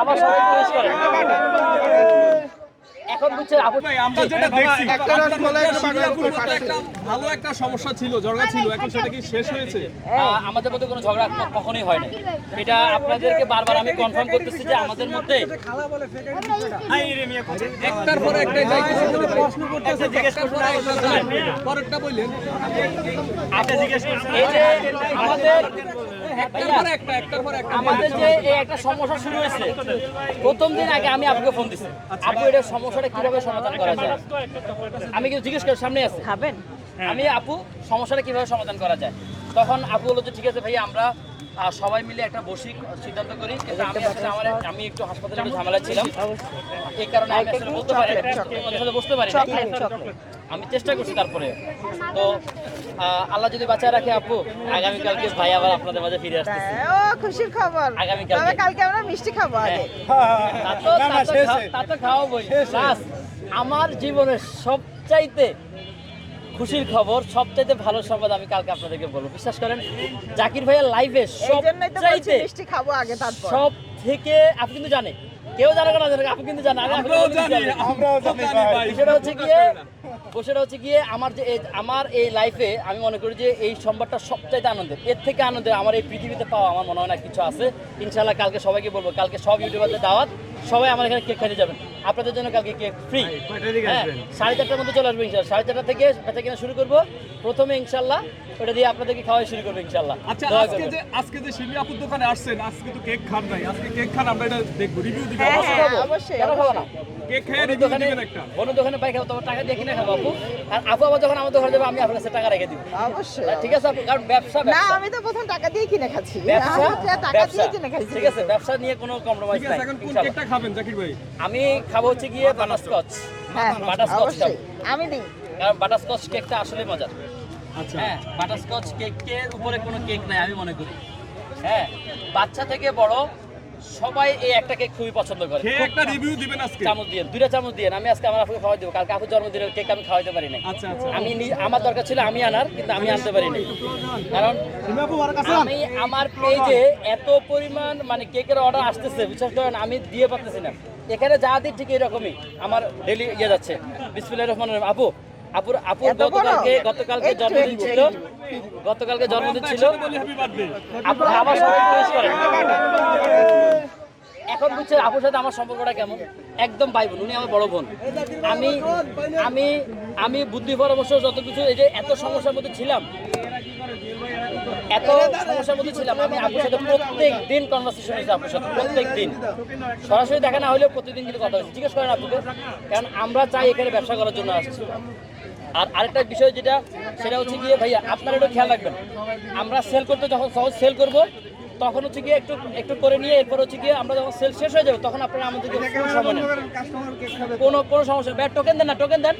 আবার সবাই প্রবেশ করেন এখন বুঝছেন আমরা যেটা দেখছি আপনাদের সুবিধাগুলোর একটা ভালো একটা সমস্যা ছিল জর্গা ছিল এখন সেটা কি শেষ হয়েছে? আমাদের মধ্যে কোনো ঝগড়া কখনোই হয় না এটা আপনাদেরকে বারবার আমি কনফার্ম করতেছি যে আমাদের মধ্যে একটার পরে একটা প্রশ্ন করতেছে। যায়। পরেরটা এই যে আমাদের একটা একটার পরে একটা। আমাদের যে এই একটা সমস্যা শুরু হয়েছে প্রথম দিন আগে আমি আপনাকে ফোন দিছি। আপু এটা সমস্যাটা কীভাবে সমাধান করা যায়? আমি কিন্তু জিজ্ঞেস করি সামনে আছে। খাবেন? আমি আপু সমস্যাটা কীভাবে সমাধান করা যায়? তখন আপু বলল যে ঠিক আছে ভাই আমরা সবাই মিলে একটা বসি সিদ্ধান্ত করি কিন্তু আমি আসলে আমার আমি একটু হাসপাতালে একটু ঝামেলা ছিলাম। এই কারণে আমি আসলে বলতে পারি সাথে বসতে পারি আমি চেষ্টা করছি তারপরে। তো আল্লাহ যদি বাঁচায় রাখে আপু আগামীকালকে ভাই আবার আপনাদের মাঝে ফিরে আসতেছে। ও খুশির খবর। আগামীকালকে। কালকে আমরা মিষ্টি খাব আগে। তা তো- তা খাওয়াবোই। আমার জীবনের সবচাইতে খুশির খবর সবচাইতে ভালো সংবাদ আমি কালকে আপনাদেরকে বলব। বিশ্বাস করেন জাকির তো বলছি সবচাইতে মিষ্টি খাব আগে তারপর। সব থেকে আপনি কিন্তু জানে কেউ জানে না জানে আপনি কিন্তু জানে আমি আমরাও জানি। জানি। আমরাও জানি বিষয়টা হচ্ছে গিয়ে হচ্ছে গিয়ে আমার যে এই- আমার এই লাইফে আমি মনে করি যে এই সোমবারটা সবচাইতে আনন্দের। এর থেকে আনন্দের আমার এই পৃথিবীতে পাওয়া আমার মনে হয় না কিছু আছে। ইনশাল্লাহ কালকে সবাইকে বলব কালকে সব ইউটিউবারদের দাওয়াত। সবাই আমার এখানে কেক খাইতে যাবেন। আপনাদের জন্য কালকে কেক ফ্রি হ্যাঁ সাড়ে চারটার মধ্যে চলে আসবে ইনশাল্লাহ সাড়ে চারটা থেকে বেচা কিনা শুরু করব। প্রথমে ইনশাল্লাহ ওটা দিয়ে আপনাদেরকে খাওয়াই শুরু করব ইনশাল্লাহ আচ্ছা আজকে। যে আজকে যে শিবলি আপুর দোকানে আসছেন আজকে তো কেক খান নাই। আজকে কেক খান আমরা এটা দেখব রিভিউ দিব। হ্যাঁ অবশ্যই। হ্যাঁ অবশ্যই। কেন খাব না অবশ্যই। কেক খেয়ে বন্ধুর রিভিউ দোকানে দিবেন একটা? বন্ধুর দোকানে পাই খাব তোমার টাকা দিয়ে কিনে খাব আপু। আর আপু আবার যখন আমার দোকানে যাবে আমি আপনার কাছে টাকা রেখে দিব। অবশ্যই। ঠিক আছে আপু কারণ ব্যবসা না আমি তো প্রথম টাকা দিয়ে কিনে খাচ্ছি। ব্যবসা টাকা দিয়ে কিনে খাচ্ছি ঠিক আছে ব্যবসা নিয়ে কোনো কম্প্রোমাইজ নাই এখন কোন কেকটা খাবেন জাকির ভাই? আমি খাব হচ্ছে গিয়ে বাটারস্কচ হ্যাঁ বাটারস্কচ আমি দিই কারণ বাটারস্কচ কেকটা আসলে মজার। আচ্ছা। হ্যাঁ বাটারস্কচ কেকের উপরে কোনো কেক নাই আমি মনে করি। হ্যাঁ বাচ্চা থেকে বড় সবাই এই একটা কেক খুবই পছন্দ করে। একটা রিভিউ দিবেন আজকে? চামচ দিয়ে দুইটা চামচ দিয়ে আমি আজকে আমার আপুকে খাওয়াই দেবো। কালকে আপুর জন্মদিনের কেক আমি খাওয়াইতে পারি না আচ্ছা আচ্ছা। আমি আমার দরকার ছিল আমি আনার কিন্তু আমি আনতে পারিনি কারণ আমি আমার পেজে এত পরিমাণ মানে কেকের অর্ডার আসতেছে বিশ্বাস করেন আমি দিয়ে পারতেছি না। এখানে যা দিই ঠিক এরকমই আমার ডেলি ইয়ে যাচ্ছে। বিসমিল্লাহ রহমান রহিম। আপু আপুর আপুর গতকালকে গতকালকে জন্মদিন ছিল। গতকালকে জন্মদিন ছিল। একসাথে বলি হ্যাপি বার্থডে আপু আবার সবাই করেন। এখন বুঝছেন আপুর সাথে আমার সম্পর্কটা কেমন? একদম ভাই বোন, উনি আমার বড় বোন। আমি আমি আমি বুদ্ধি পরামর্শ, যত কিছু, এই যে এত সমস্যার মধ্যে ছিলাম, এত সমস্যার মধ্যে ছিলাম, আমি আপুর সাথে প্রত্যেক দিন কনভারসেশন হয়েছে আপুর সাথে, প্রত্যেক দিন। সরাসরি দেখা না হলেও প্রতিদিন কিন্তু কথা হচ্ছে জিজ্ঞেস করেন আপুকে, কারণ আমরা চাই এখানে ব্যবসা করার জন্য আসছি। আর আরেকটা বিষয় যেটা, সেটা হচ্ছে গিয়ে ভাইয়া, আপনারা একটু খেয়াল রাখবেন। আমরা সেল করতে যখন সহজ সেল করব তখন হচ্ছে গিয়ে একটু একটু করে নিয়ে এরপর হচ্ছে গিয়ে আমরা যখন সেল শেষ হয়ে যাবে তখন আপনারা আমাদেরকে নেন। কোনো কোনো সমস্যা নেই। টোকেন দেন না টোকেন দেন।